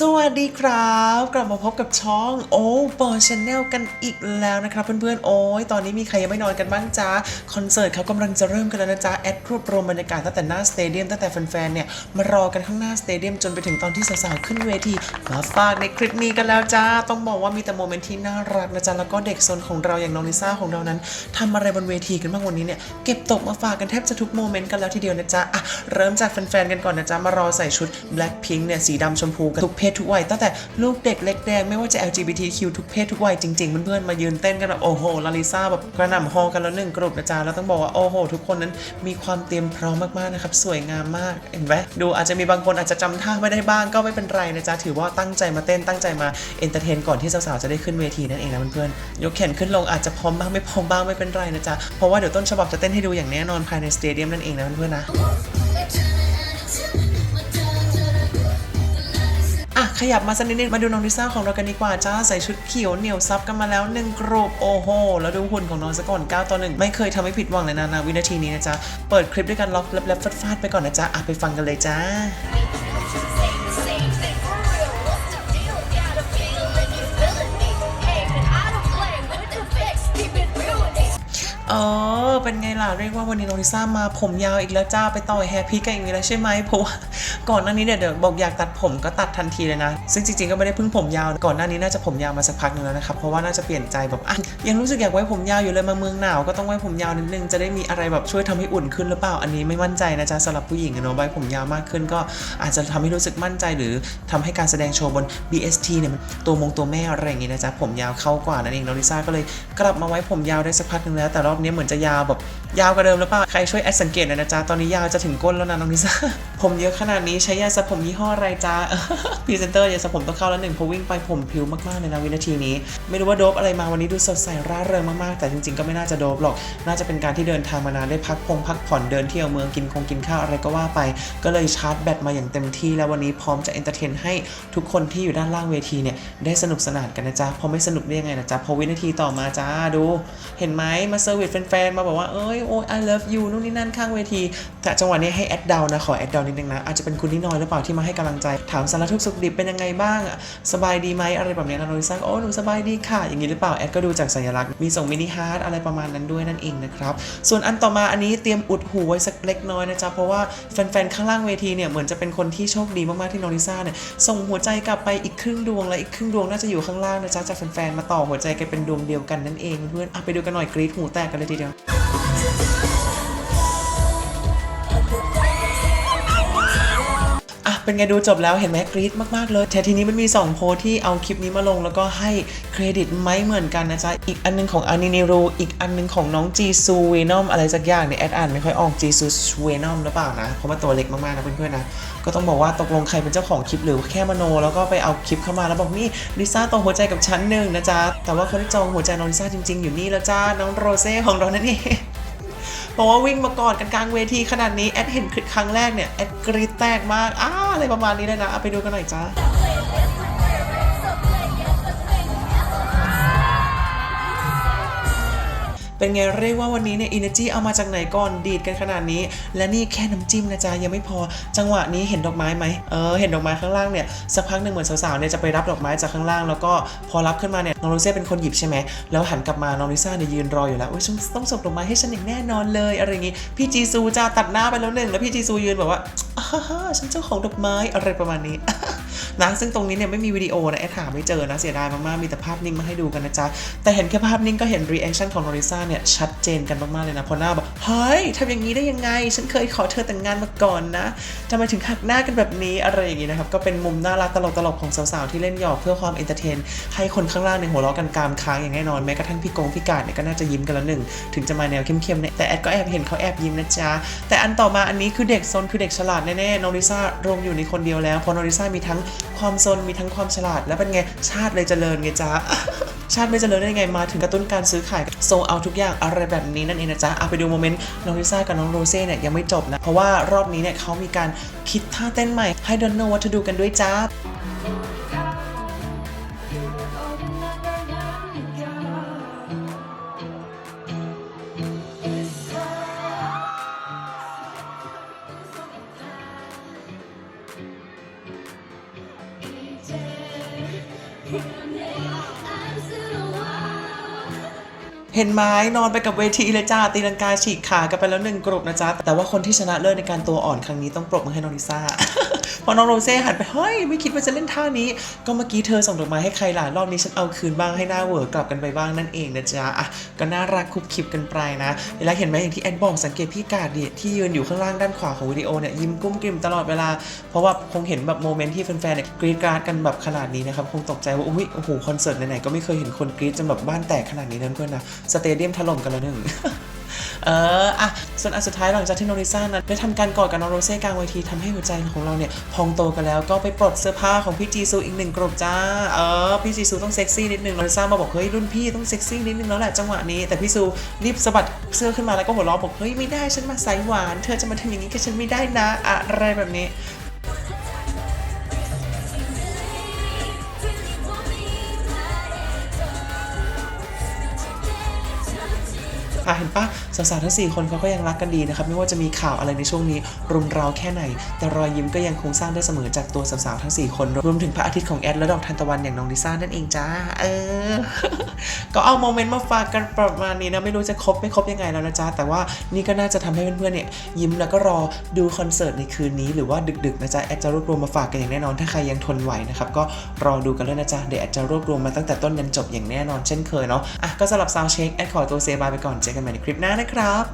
สวัสดีครับ กลับมาพบกับช่องโอ้บอชแนลกันอีกแล้วนะครับเพื่อนๆโอ้ยตอนนี้มีใครยังไม่นอนกันบ้างจ้าคอนเสิร์ตเขากำลังจะเริ่มกันแล้วนะจ๊ะแอดรวบรวมบรรยากาศตั้งแต่หน้าสเตเดียมตั้งแต่แฟนๆเนี่ยมารอกันข้างหน้าสเตเดียมจนไปถึงตอนที่สาวๆขึ้นเวทีมาฝากในคลิปนี้กันแล้วจ้าต้องบอกว่ามีแต่โมเมนต์ที่น่ารักนะจ๊ะแล้วก็เด็กซนของเราอย่างน้องลิซ่าของเรานั้นทำอะไรบนเวทีกันบ้างวันนี้เนี่ยเก็บตกมาฝากกันแทบจะทุกโมเมนต์กันแล้วทีเดียวนะจ๊ะอะเริ่มจากแฟนๆกันก่อนนะจ๊ะมารอใส่ชุด Blackpink เนี่ยสีดำชมพูกันทุกเพศทุกวัยตั้งแต่ลูกเด็กเล็กแดงไม่ว่าจะ LGBTQ ทุกเพศทุกวัยจริงๆเพื่อนๆมายืนเต้นกันแบบโอ้โหลาลิซ่าแบบกระหน่ำฮอกันแล้วหนึ่งกลุ่มนะจ๊ะแล้วต้องบอกว่าโอ้โห ทุกคนนั้นมีความเตรียมพร้อมมากๆนะครับสวยงามมากเห็นไหมดูอาจจะมีบางคนอาจจะจำท่าไม่ได้บ้างก็ไม่เป็นไรนะจ๊ะถือว่าตั้งใจมาเต้นตั้งใจมาเอนเตอร์เทนก่อนที่สาวๆจะได้ขึ้นเวทีนั่นเองนะเพื่อนๆยกแขนขึ้นลงอาจจะพร้อมบ้างไม่พร้อมบ้างไม่เป็นไรนะจ๊ะเพราะว่าเดี๋ยวต้นฉบับจะเต้นให้ดูอย่างแน่นอนภายในสเตเดียมนั่นเองนะเพื่อนๆนะ ขยับมาสักนิดนึงมาดูน้องลิซ่าของเรากันดีกว่าจ้าใส่ชุดเขียวเหนียวซับกันมาแล้วหนึ่งกรุปโอ้โหแล้วดูหุ่นของน้องซะก่อน9ต่อ1ไม่เคยทำให้ผิดหวังเลยนะนะวินาทีนี้นะจ๊ะเปิดคลิปด้วยกันล็อกแลบๆฟาดๆไปก่อนนะจ๊ะอะไปฟังกันเลยจ้าเออ เป็นไงล่ะ เรียกว่าวันนี้น้องลิซ่ามาผมยาวอีกแล้วจ้า ไปต่อยแฮร์พีกันอีกแล้วใช่ไหมเพราะว่า ก่อนหน้านี้เนี่ยเดี๋ยวบอกอยากตัดผมก็ตัดทันทีเลยนะ ซึ่งจริงๆก็ไม่ได้เพิ่งผมยาว ก่อนหน้านี้น่าจะผมยาวมาสักพักหนึงแล้วนะครับ เพราะว่าน่าจะเปลี่ยนใจแบบอะยังรู้สึกอยากไว้ผมยาวอยู่เลยมาเมืองหนาวก็ต้องไว้ผมยาวนิดนึงจะได้มีอะไรแบบช่วยทำให้อุ่นขึ้นหรือเปล่าอันนี้ไม่มั่นใจนะจ๊ะสำหรับผู้หญิงเนาะไว้ผมยาวมากขึ้นก็อาจจะทำให้รู้สึกมั่นใจหรือทำให้การแสดงโชว์บน BST เนี่ยมันตัวมงตัวแม่อะไรอย่างงี้นะจ๊ะผมยาวเข้ากว่านั่นเองน้องลิซ่าก็เลยกลับมาไว้ผมยาวได้สักพักหนึ่งแล้วแต่รอบนี้เหมือนจะยาวแบบ ยาวกว่าเดิมหรือเปล่า ใครช่วยแอดสังเกตหน่อยนะจ๊ะ ตอนนี้ยาวจะถึงก้นแล้วนะน้องลิซ่า ผมเยอะขนาดนี้ใช้ยาสระผมยี่ห้ออะไรจ๊ะพรีเซนเตอร์ยาสระผมต้องเข้าแล้วหนึ่งเพราะวิ่งไปผมผิวมากๆเลยนะวินาทีนี้ ไม่รู้ว่าโดบอะไรมาวันนี้ดูสดใสร่าเริงมากๆ แต่จริงๆก็ไม่น่าจะโดบหรอก น่าจะเป็นการที่เดินทางมานานได้พักพงพักผ่อนเดินเที่ยวเมืองกินคงกินข้าวอะไรก็ว่าไป ก็เลยชาร์จแบตมาอย่างเต็มที่แล้ววันนี้พร้อมจะเอนเตอร์เทนให้ทุกคนที่อยู่ด้านล่างเวทีเนี่ยได้สนุกสนานกันนะจ๊ะพอไม่สนุกได้ยังไงนะจ๊ะพอวินาทีต่อมาจ้าดู เห็นไหมมาเซอร์วิสแฟนๆมาบอกว่าเอ้ยโอ้ย I love you นู่นนี่นั่นข้างเวที แต่จังหวะนี้ให้แอดดาวนะ ขอแอดดาวนิดนึงนะ อาจจะเป็นคุณนิดน้อยหรือเปล่าที่มาให้กำลังใจ ถามสารทุกสุขดิบเป็นยังไงบ้างอะสบายดีไหมอะไรแบบนี้นะโนริซ่าก็โอ้หนูสบายดีค่ะ อย่างนี้หรือเปล่า แอดก็ดูจากสัญลักษณ์ มีส่งมินิฮาร์ดอะไรประมาณนั้นด้วยนั่นเองนะครับ ส่วนอันต่อมาอันนี้เตรียมอุดหูไว้สักเล็กน้อยนะจ๊ะ เพราะว่าแฟนๆ ข้างล่างเวทีเนี่ยเหมือนจะเป็นคนที่โชคดีมากๆ ที่โนริซ่าเนี่ยส่งหัวใจกลับไปอีกครึ่งดวงและอีกครึ่งดวงน่าจะอยู่ข้างล่างนะจ๊ะจากแฟนๆ มาต่อหัวใจกันเป็นดวงเดียวกันนั่นเองเพื่อนๆไปดูกันหน่อยกรี๊ดหูแตกกันเลยทีเดียว เป็นไงดูจบแล้วเห็นไหมกรี๊ดมากๆเลยแต่ทีนี้มันมี 2 โพสที่เอาคลิปนี้มาลงแล้วก็ให้เครดิตไม่เหมือนกันนะจ๊ะ อีกอันหนึงของอานินิรูอีกอันหนึงของน้องจีซูเวนอมอะไรสักอย่างเนี่ยแอดอ่านไม่ค่อยออกจีซูเวนอมหรือเปล่านะ เพราะว่าตัวเล็กมากๆนะเพื่อนๆนะ ก็ต้องบอกว่าตกลงใครเป็นเจ้าของคลิปหรือแค่มโน แล้วก็ไปเอาคลิปเข้ามาแล้วบอกนี่ลิซ่าตรงหัวใจกับฉันหนึ่งนะจ๊ะ แต่ว่าคนที่จองหัวใจน้องลิซ่าจริงๆ อยู่นี่แล้วจ้าน้องโรเซ่ของเรานั่นเอง บอกว่าวิ่งมากอดกันกลางเวทีขนาดนี้แอดเห็นคลิปครั้งแรกเนี่ยแอดกรี๊ดแตกมากอ้าอะไรประมาณนี้เลยนะเอาไปดูกันหน่อยจ้า เป็นไงเรียกว่าวันนี้เนี่ย energy เอามาจากไหนก่อนดีดกันขนาดนี้ และนี่แค่น้ำจิ้มนะจ๊ะยังไม่พอ จังหวะนี้เห็นดอกไม้ไหมเออเห็นดอกไม้ข้างล่างเนี่ยสักพักหนึ่งเหมือนสาวๆเนี่ยจะไปรับดอกไม้จากข้างล่าง แล้วก็พอรับขึ้นมาเนี่ยน้องโรเซ่เป็นคนหยิบใช่ไหมแล้วหันกลับมาน้องลิซ่าเนี่ยยืนรออยู่แล้วโอ้ยฉันต้องส่งดอกไม้ให้ฉันอย่างแน่นอนเลยอะไรอย่างงี้พี่จีซูจ้าตัดหน้าไปแล้วหนึ่งแล้วพี่จีซูยืนแบบว่าอ้าฮ่าฉันเจ้าของดอกไม้อะไรประมาณนี้ นะซึ่งตรงนี้เนี่ยไม่มีวิดีโอนะแอดหาไม่เจอนะเสียดายมากๆมีแต่ภาพนิ่งมาให้ดูกันนะจ๊ะแต่เห็นแค่ภาพนิ่งก็เห็นรีแอคชั่นของโนริซ่าเนี่ยชัดเจนกันมากๆเลยนะพราะหน้าแบบเฮ้ยทำอย่างนี้ได้ยังไง ฉันเคยขอเธอแต่งงานมาก่อนนะทำไมถึงหักหน้ากันแบบนี้อะไรอย่างนี้นะครับก็เป็นมุมน่ารักตลกๆของสาวๆที่เล่นหยอกเพื่อความเอนเตอร์เทนให้คนข้างล่างในหัวเราะกันกรามค้างอย่างแน่นอนแม้กระทั่งพี่กงพี่กาดเนี่ยก็น่าจะยิ้มกันละหนึ่งถึงจะมาแนวเข้มๆเนี่ยแต่แอดก็แอบเห็นเขาแอบยิ้มนะจ๊ะแต่อันต่อมาอันนี้คือเด็กซนคือเด็กฉลาดแน่ๆน้องลิซ่ารวมอยู่ในคนเดียวแล้วพราะน้องลิซ่ามีทั้งความซนมีทั้งความฉลาด แล้วเป็นไง ชาติเลยเจริญไงจ๊ะ ชาติไม่เจริญได้ไงมาถึงกระตุ้นการซื้อขายโซเอาทุกอย่างอะไรแบบนี้นั่นเองนะจ๊ะเอาไปดูโมเมนต์น้องลิซ่ากับน้องโรเซ่เนี่ยยังไม่จบนะ เพราะว่ารอบนี้เนี่ยเขามีการคิดท่าเต้นใหม่ให้ Don't know what to do กันด้วยจ้า เห็นไหมนอนไปกับเวทีเลยจ้าตีลังกาฉีกขากันไปแล้วหนึ่งกลุ่มนะจ๊ะแต่ว่าคนที่ชนะเลิศในการตัวอ่อนครั้งนี้ต้องปรบมือให้น้องลิซ่า พอน้องโรเซ่หันไปเฮ้ยไม่คิดว่าจะเล่นท่านี้ ก็เมื่อกี้เธอส่งดอกไม้ให้ใครล่ะรอบนี้ฉันเอาคืนบ้างให้หน้าเวอกลับกันไปบ้างนั่นเองนะจ๊ะอะก็น่ารักคุบคิบกันไปนะแล้วเห็นไหมอย่างที่แอนบอกสังเกตพี่กาดดิที่ยืนอยู่ข้างล่างด้านขวาของวิดีโอเนี่ยยิ้มกุ้มกิ่มตลอดเวลา เพราะว่าคงเห็นแบบโมเมนต์ที่แฟนๆเนี่ยกรีดกราดกันแบบขนาดนี้นะครับคงตกใจว่าอุ้ยโอ้โหคอนเสิร์ตไหนๆก็ไม่เคยเห็นคนกรีดจนแบบบ้านแตกขนาดนี้นั่นเพื่อนนะสเตเดียมถล่มกันแล้วหนึ่ง เอออะส่วนอันสุดท้ายหลังจากที่โนริซ่านั้นได้ทำการกอดกับน้องโรเซ่กลางเวทีทำให้หัวใจของเราเนี่ยพองโตกันแล้วก็ไปปลดเสื้อผ้าของพี่จีซูอีกหนึ่งกรบจ้าเออพี่จีซูต้องเซ็กซี่นิดนึงโนริซ่ามาบอกเฮ้ยรุ่นพี่ต้องเซ็กซี่นิดนึงแล้วแหละจังหวะนี้ แต่พี่ซูรีบสะบัดเสื้อขึ้นมาแล้วก็หัวเราะบอกเฮ้ยไม่ได้ฉันมาสายหวาน เธอจะมาทำอย่างนี้กับฉันไม่ได้นะ อะไรแบบนี้ อะเห็นปะสาวๆทั้ง4คนเขาก็ยังรักกันดีนะครับไม่ว่าจะมีข่าวอะไรในช่วงนี้รุมเราแค่ไหน แต่รอยยิ้มก็ยังคงสร้างได้เสมอจากตัวสาวๆทั้ง 4 คน รวมถึงพระอาทิตย์ของแอดและดอกทานตะวันอย่างน้องลิซ่านั่นเองจ้าเออ ก็เอาโมเมนต์มาฝากกันประมาณนี้นะไม่รู้จะครบไม่ครบยังไงแล้วนะจ๊ะแต่ว่านี่ก็น่าจะทำให้เพื่อนๆเนี่ยยิ้มแล้วก็รอดูคอนเสิร์ตในคืนนี้หรือว่าดึกๆนะจ๊ะแอดจะรวบรวมมาฝากกันอย่างแน่นอนถ้าใครยังทนไหวนะครับก็รอดูกันเลยนะจ๊ะเดี๋ยวแอดจะรวบรวมมาตั้งแต่ต้นยันจบอย่างแน่นอนเช่นเคยเนาะอะก็สำหรับซาวเช็คแอดขอตัวเซบายไปก่อนเจอกันใหม่ในคลิปหน้านะครับ